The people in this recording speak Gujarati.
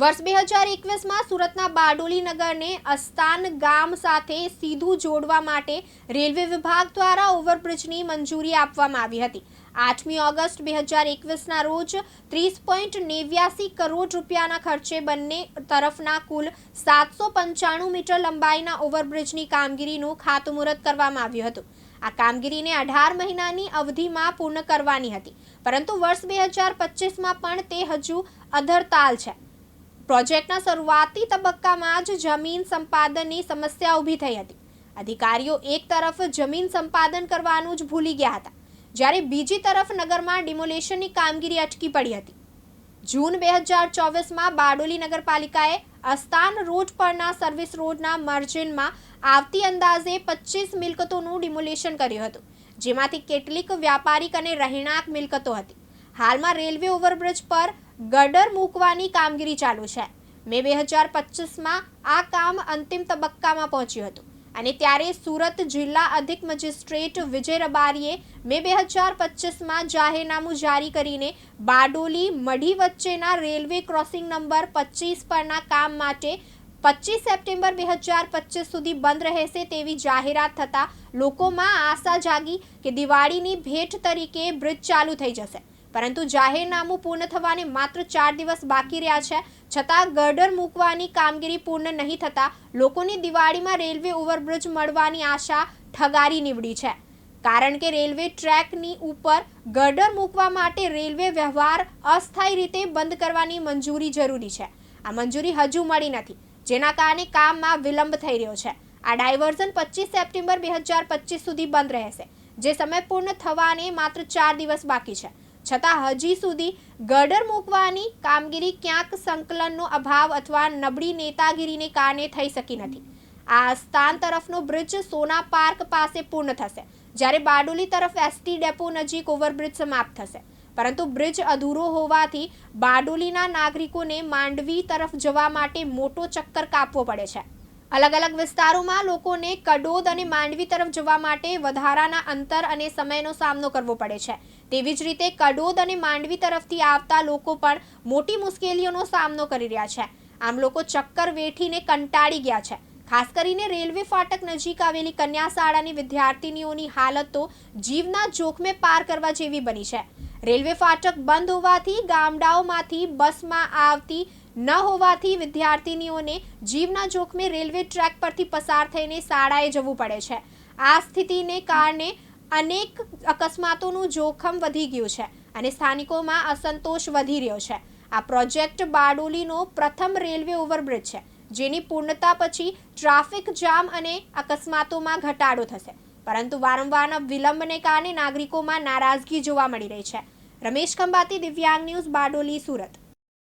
વર્ષ બે હજાર એકવીસમાં સુરતના બારડોલી નગરને અસ્તાન ગામ સાથે સીધું જોડવા માટે રેલવે વિભાગ દ્વારા ઓવરબ્રિજની મંજૂરી આપવામાં આવી હતી. આઠમી ઓગસ્ટ બે હજાર એકવીસના રોજ ત્રીસ પોઈન્ટ નેવ્યાસી કરોડ રૂપિયાના ખર્ચે બંને તરફના કુલ સાતસો પંચાણું મીટર લંબાઈના ઓવરબ્રિજની કામગીરીનું ખાતમુહૂર્ત કરવામાં આવ્યું હતું. આ કામગીરીને અઢાર મહિનાની અવધિમાં પૂર્ણ કરવાની હતી. પરંતુ વર્ષ બે હજાર પચીસમાં પણ તે હજુ અધરતાલ છે. પ્રોજેક્ટના શરૂઆતી તબક્કામાં જ જમીન સંપાદનની સમસ્યા ઊભી થઈ હતી. અધિકારીઓ એક તરફ જમીન સંપાદન કરવાનું જ ભૂલી ગયા હતા, જ્યારે બીજી તરફ નગરમાં ડિમોલેશનની કામગીરી અટકી પડી હતી. જૂન બે હજાર ચોવીસમાં બારડોલી નગરપાલિકાએ અસ્તાન રોડ પરના સર્વિસ રોડના મર્જિનમાં આવતી અંદાજે પચીસ મિલકતોનું ડિમોલેશન કર્યું હતું, જેમાંથી કેટલીક વ્યાપારિક અને રહેણાંક મિલકતો હતી. હાલમાં રેલવે ઓવરબ્રિજ પર ગડર મૂકવાની કામગીરી ચાલુ છે. મે બે હજાર પચીસમાં આ કામ અંતિમ તબક્કામાં પહોંચ્યું હતું અને ત્યારે સુરત જિલ્લા અધિક મજિસ્ટ્રેટ વિજય રબારીએ મે બે હજાર પચીસમાં જાહેરનામું જારી કરીને બારડોલી મઢી વચ્ચેના રેલવે ક્રોસિંગ નંબર પચીસ પરના કામ માટે પચીસ સપ્ટેમ્બર બે હજાર પચીસ સુધી બંધ રહેશે તેવી જાહેરાત થતાં લોકોમાં આશા જાગી કે દિવાળીની ભેટ તરીકે બ્રિજ ચાલુ થઈ જશે. પરંતુ જાહેરનામું પૂર્ણ થવાને માત્ર ચાર દિવસ બાકી રહ્યા છે. છતાં ગર્ડર મૂકવાની કામગીરી પૂર્ણ નહીં થતાં લોકોની દિવાળીમાં રેલવે ઓવરબ્રિજ મળવાની આશા ઠગારી નીવડી છે. કારણ કે રેલવે ટ્રેકની ઉપર ગર્ડર મૂકવા માટે રેલવે વ્યવહાર અસ્થાયી રીતે બંધ કરવાની મંજૂરી જરૂરી છે. આ મંજૂરી હજુ મળી નથી, જેના કારણે કામમાં વિલંબ થઈ રહ્યો છે. આ ડાયવર્ઝન પચીસ સપ્ટેમ્બર બે હજાર પચીસ સુધી બંધ રહેશે, જે સમય પૂર્ણ થવાને માત્ર ચાર દિવસ બાકી છે. છતાં હજી સુધી ગર્ડર મૂકવાની કામગીરી ક્યાંક સંકલનનો અભાવ અથવા નબળી નેતાગીરીને કારણે થઈ શકી નથી. આ સ્થાન તરફનો બ્રિજ સોના પાર્ક પાસે પૂર્ણ થશે, જ્યારે બારડોલી તરફ એસટી ડેપો નજીક ઓવરબ્રિજ સમાપ્ત થશે. પરંતુ બ્રિજ અધૂરો હોવાથી બારડોલીના નાગરિકોને માંડવી તરફ જવા માટે મોટો ચક્કર કાપવો પડે છે. અલગ અલગ વિસ્તારોમાં લોકોને કડોદ અને માંડવી તરફ જવા માટે વધારાના અંતર અને સમયનો સામનો કરવો પડે છે. તેવી જ રીતે કડોદ અને માંડવી તરફથી આવતા લોકો પણ મોટી મુશ્કેલીઓનો સામનો કરી રહ્યા છે. આમ લોકો ચક્કર વેઠીને કંટાળી ગયા છે. ખાસ કરીને રેલવે ફાટક નજીક આવેલી કન્યા શાળાની વિદ્યાર્થીનીઓની હાલત તો જીવના જોખમે પાર કરવા જેવી બની છે. રેલવે ફાટક બંધ હોવાથી ગામડાઓમાંથી બસમાં આવતી ન હોવાથી વિદ્યાર્થીનીઓને જીવના જોખમે રેલવે ટ્રેક પરથી પસાર થઈને શાળાએ જવું પડે છે. આ સ્થિતિને કારણે અનેક અકસ્માતોનું જોખમ વધી ગયું છે અને સ્થાનિકોમાં અસંતોષ વધી રહ્યો છે. આ પ્રોજેક્ટ બારડોલીનો પ્રથમ રેલવે ઓવરબ્રિજ છે, જેની પૂર્ણતા પછી ટ્રાફિક જામ અને અકસ્માતોમાં ઘટાડો થશે. પરંતુ વારંવારના વિલંબને કારણે નાગરિકોમાં નારાજગી જોવા મળી રહી છે. રમેશ ખંભાતી, દિવ્યાંગ ન્યૂઝ, બારડોલી, સુરત.